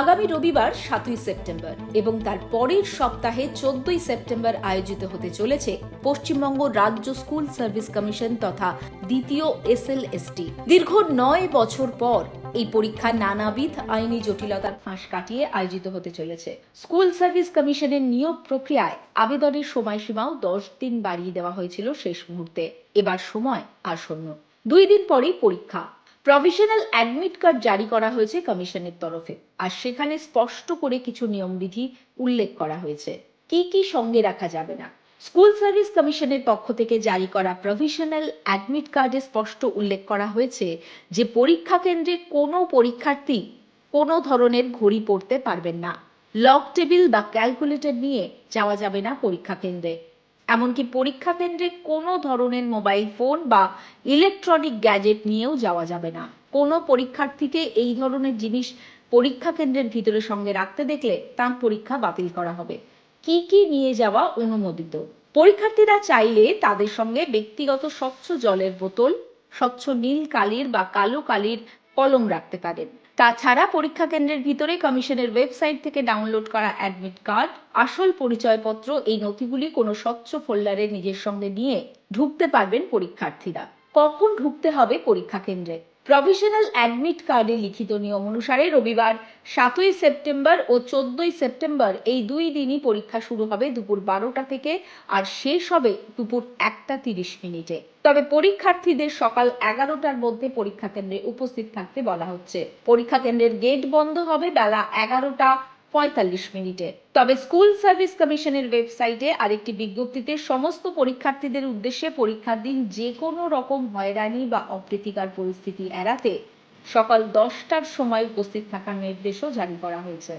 আগামী রবিবার সাতই সেপ্টেম্বর এবং তার পরের সপ্তাহে চোদ্দই সেপ্টেম্বর আয়োজিত হতে চলেছে পশ্চিমবঙ্গ রাজ্য স্কুল সার্ভিস কমিশন তথা দ্বিতীয় এসএলএসটি। দীর্ঘ নয় বছর পর এই পরীক্ষা নানাবিধ আইনি জটিলতার ফাঁস কাটিয়ে আয়োজিত হতে চলেছে। স্কুল সার্ভিস কমিশনের নিয়োগ প্রক্রিয়ায় আবেদনের সময়সীমাও দশ দিন বাড়িয়ে দেওয়া হয়েছিল শেষ মুহূর্তে। এবার সময় আসন্ন। দুই দিন পরেই পরীক্ষা। প্রভিশনাল অ্যাডমিট কার্ড জারি করা হয়েছে কমিশনের তরফে। আর সেখানে স্পষ্ট করে কিছু নিয়মবিধি উল্লেখ করা হয়েছে। কি কি সঙ্গে রাখা যাবে না? স্কুল সার্ভিস কমিশনের পক্ষ থেকে জারি করা প্রভিশনাল অ্যাডমিট কার্ডে স্পষ্ট উল্লেখ করা হয়েছে যে পরীক্ষা কেন্দ্রে কোনো পরীক্ষার্থী কোনো ধরনের ঘড়ি পড়তে পারবেন না। লক টেবিল বা ক্যালকুলেটর নিয়ে যাওয়া যাবে না পরীক্ষা কেন্দ্রে। এমনকি পরীক্ষা কেন্দ্রে কোনো ধরনের মোবাইল ফোন বা ইলেকট্রনিক গ্যাজেট নিয়েও যাওয়া যাবে না। কোনো পরীক্ষার্থীকে এই ধরনের জিনিস পরীক্ষা কেন্দ্রের ভিতরে সঙ্গে রাখতে দেখলে তার পরীক্ষা বাতিল করা হবে। কি কি নিয়ে যাওয়া অনুমোদিত? পরীক্ষার্থীরা চাইলে তাদের সঙ্গে ব্যক্তিগত স্বচ্ছ জলের বোতল, স্বচ্ছ নীল কালির বা কালো কালির কলম রাখতে পারেন। তাছাড়া পরীক্ষা কেন্দ্রের ভিতরে কমিশনের ওয়েবসাইট থেকে ডাউনলোড করা অ্যাডমিট কার্ড, আসল পরিচয়পত্র এই নথিগুলি কোনো স্বচ্ছ ফোল্ডারে নিজের সঙ্গে নিয়ে ঢুকতে পারবেন পরীক্ষার্থীরা। কখন ঢুকতে হবে পরীক্ষা কেন্দ্রে? প্রভিশনাল অ্যাডমিট কার্ডে লিখিত নিয়ম অনুসারে রবিবার সাতই সেপ্টেম্বর ও চোদ্দই সেপ্টেম্বর এই দুই দিনই পরীক্ষা শুরু হবে দুপুর বারোটা থেকে আর শেষ হবে দুপুর একটা তিরিশ মিনিটে। তবে পরীক্ষার্থীদের সকাল এগারোটার মধ্যে পরীক্ষা কেন্দ্রে উপস্থিত থাকতে বলা হচ্ছে। পরীক্ষা কেন্দ্রের গেট বন্ধ হবে বেলা এগারোটা পঁয়তাল্লিশ মিনিটে। তবে স্কুল সার্ভিস কমিশনের ওয়েবসাইটে আরেকটি বিজ্ঞপ্তিতে সমস্ত পরীক্ষার্থীদের উদ্দেশ্যে পরীক্ষার দিন যে কোনো রকম হয়রানি বা অপ্রীতিকর পরিস্থিতি এড়াতে সকাল দশটার সময় উপস্থিত থাকার নির্দেশও জারি করা হয়েছে।